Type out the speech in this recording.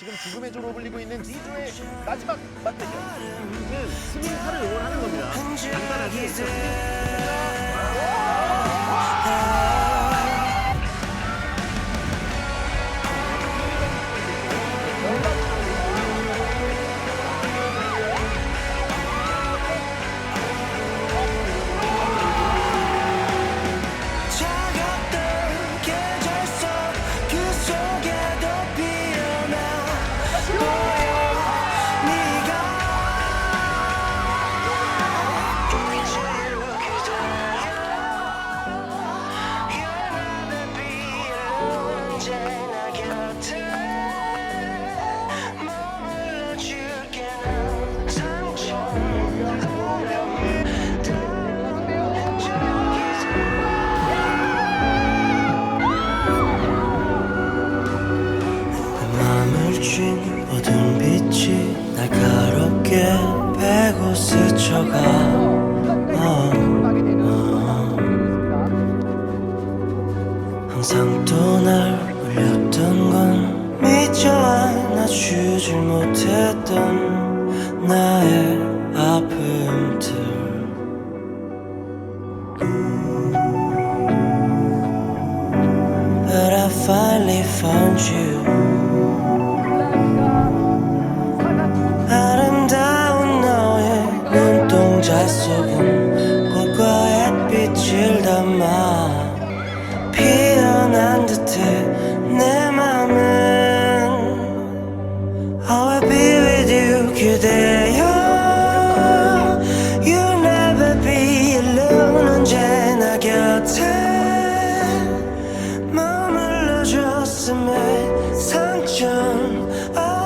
지금 죽음의 조로 불리고 있는 D조의 마지막 맞대결. 는 스민타를 응원하는 겁니다. 간단하게 항상 또 날 울렸던 건 미쳐 안아주질 못했던 나의 아픔들. But I finally found you. 아름다운 너의 눈동자 속은 꽃과 햇빛을 담아 그대여 You'll never be alone. 언제나 곁에 머물러줬음에 상처는 아